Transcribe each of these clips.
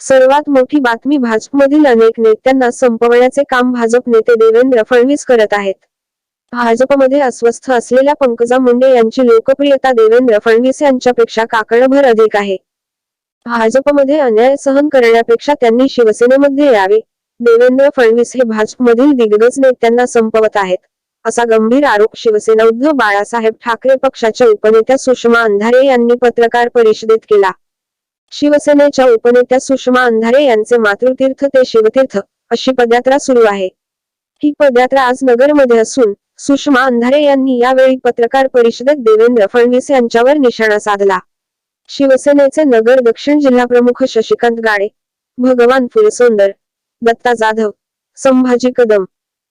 सर्वात मोठी बातमी भाजपमधील अनेक नेत्यांना संपवण्याचे काम भाजप नेते देवेंद्र फडणवीस करत आहेत. भाजपमध्ये अस्वस्थ असलेल्या पंकजा मुंडे यांची लोकप्रियता देवेंद्र फडणवीस यांच्यापेक्षा काकणभर अधिक आहे. भाजपमध्ये अन्याय सहन करण्यापेक्षा त्यांनी शिवसेनेमध्ये यावे. देवेंद्र फडणवीस हे भाजपमधील दिग्गज नेत्यांना संपवत आहेत. असा गंभीर आरोप शिवसेना उद्धव बाळासाहेब ठाकरे पक्षाच्या उपनेत्या सुषमा अंधारे यांनी पत्रकार परिषदेत केला. शिवसेनेच्या उपनेत्या सुषमा अंधारे यांचे मातृतीर्थ ते शिवतीर्थ अशी पदयात्रा सुरू आहे. ही पदयात्रा आज नगरमध्ये असून सुषमा अंधारे यांनी यावेळी पत्रकार परिषदेत देवेंद्र फडणवीस यांच्यावर निशाणा साधला. शिवसेनेचे नगर दक्षिण जिल्हा प्रमुख शशिकांत गाडे भगवान फुलसोंदर दत्ता जाधव संभाजी कदम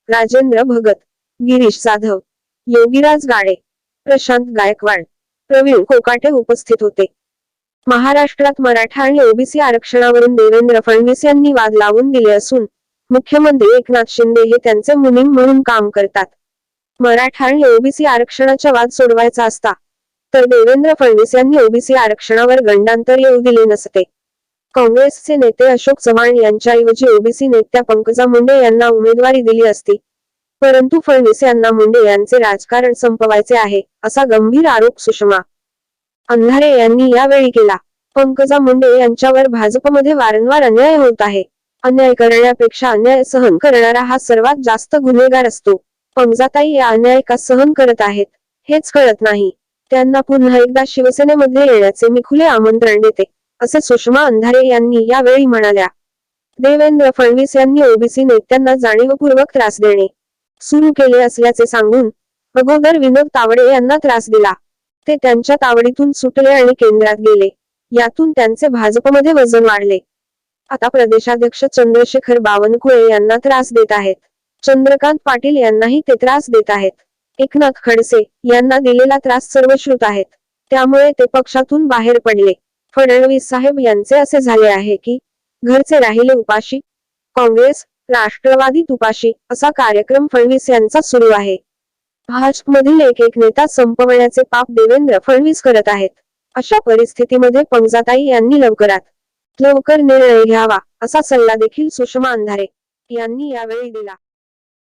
राजेंद्र भगत गिरीश जाधव योगीराज गाडे प्रशांत गायकवाड प्रवीण कोकाटे उपस्थित होते. महाराष्ट्रात मराठा आणि ओबीसी आरक्षणावरून देवेंद्र फडणवीस यांनी वाद लावून दिले असून मुख्यमंत्री एकनाथ शिंदे हे त्यांचे मुनीम म्हणून काम करतात. मराठा आणि ओबीसी आरक्षणाचा वाद सोडवायचा असता तर देवेंद्र फडणवीस यांनी ओबीसी आरक्षणावर गंडांतर येऊ दिले नसते. काँग्रेसचे नेते अशोक चव्हाण यांच्याऐवजी ओबीसी नेत्या पंकजा मुंडे यांना उमेदवारी दिली असती परंतु फडणवीस यांना मुंडे यांचे राजकारण संपवायचे आहे असा गंभीर आरोप सुषमा अंधारे यांनी यावेळी केला. पंकजा मुंडे यांच्यावर भाजपमध्ये वारंवार अन्याय होत आहे. अन्याय करण्यापेक्षा अन्याय सहन करणारा हा सर्वात जास्त गुन्हेगार असतो. पंकजाताई या अन्याय का सहन करत आहेत हेच कळत नाही. त्यांना पुन्हा एकदा शिवसेनेमध्ये येण्याचे मी खुले आमंत्रण देते असे सुषमा अंधारे यांनी यावेळी म्हणाल्या. देवेंद्र फडणवीस यांनी ओबीसी नेत्यांना जाणीवपूर्वक त्रास देणे. सुरू केले असल्याचे सांगून अगोदर विनोद तावडे यांना त्रास दिला. ते त्यांच्या तावडीतून सुटले आणि केंद्रात गेले. यातून त्यांचे भाजपमध्ये वजन वाढले. आता प्रदेशाध्यक्ष चंद्रशेखर बावनकुळे यांना त्रास देत आहेत. चंद्रकांत पाटील यांनाही ते त्रास देत आहेत. एकनाथ खडसे यांना दिलेला त्रास सर्वश्रुत आहेत. त्यामुळे ते पक्षातून बाहेर पडले. फडणवीस साहेब यांचे असे झाले आहे की घरचे राहिले उपाशी काँग्रेस राष्ट्रवादी तुपाशी असा कार्यक्रम फडणवीस यांचा सुरू आहे. भाजपमधील एक एक नेता संपवण्याचे पाप देवेंद्र फडणवीस करत आहेत. अशा परिस्थितीमध्ये पंजाताई यांनी लवकरात लवकर निर्णय घ्यावा असा सल्ला देखील सुषमा अंधारे यांनी यावेळी दिला.